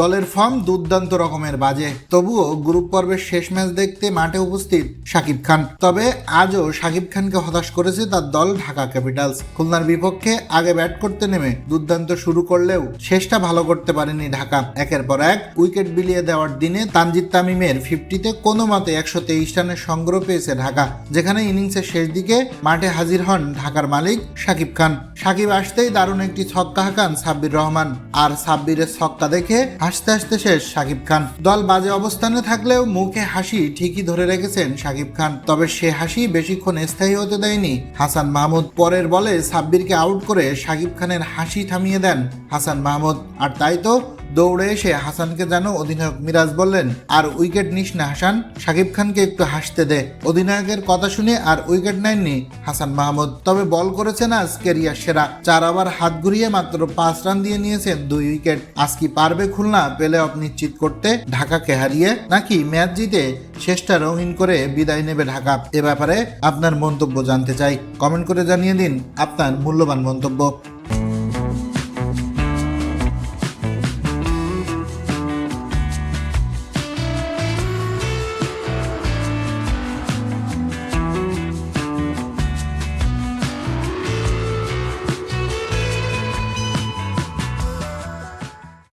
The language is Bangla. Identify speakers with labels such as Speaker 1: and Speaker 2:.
Speaker 1: দলের ফর্ম দুর্দান্ত রকমের বাজে। তবুও গ্রুপ পর্বের শেষ ম্যাচ দেখতে মাঠে উপস্থিত শাকিব খান। তবে আজও শাকিব খানকে হতাশ করেছে তার দল ঢাকা ক্যাপিটালস। খুলনার বিপক্ষে আগে ব্যাট করতে নেমে দুর্দান্ত শুরু করলেও শেষটা ভালো করতে পারেনি ঢাকা। একের পর এক উইকেট বিলিয়ে দেওয়ার দিনে তানজিদ তামিমের ফিফটিতে কোনো মতে একশো তেইশ রানের সংগ্রহ পেয়েছে ঢাকা, যেখানে ইনিংসের শেষ দিকে মাঠে হাজির হন ঢাকার মালিক শাকিব খান। সাকিব আসতেই দারুণ একটি ছক্কা হাঁকান সাব্বির রহমান। আর সাব্বিরের ছক্কা দেখে হাসতে হাসতে শেষ সাকিব খান। দল বাজে অবস্থানে থাকলেও মুখে হাসি ঠিকই ধরে রেখেছেন সাকিব খান। তবে সে হাসি বেশিক্ষণ স্থায়ী হতে দেয়নি হাসান মাহমুদ। পরের বলে সাব্বিরকে আউট করে সাকিব খানের হাসি থামিয়ে দেন হাসান মাহমুদ। আর তাই তো দৌড়ে এসে হাসানকে যেন অধিনায়ক মিরাজ বললেন, আর উইকেট নিস না হাসান সাকিব খানকে একটু হাসতে দে। অধিনায়কের কথা শুনে আর উইকেট নেননি হাসান মাহমুদ। তবে বল করেছেন আজ কেরিয়ার সেরা। চার ওভার হাত ঘুরিয়ে মাত্র পাঁচ রান দিয়ে নিয়েছেন দুই উইকেট। আজ কি পারবে খুলনা প্লে অফ নিশ্চিত করতে? ঢাকাকে হারিয়ে নাকি ম্যাচ জিতে শেষটা রঙিন করে বিদায় নেবে ঢাকা? এ ব্যাপারে আপনার মন্তব্য জানতে চাই। কমেন্ট করে জানিয়ে দিন আপনার মূল্যবান মন্তব্য।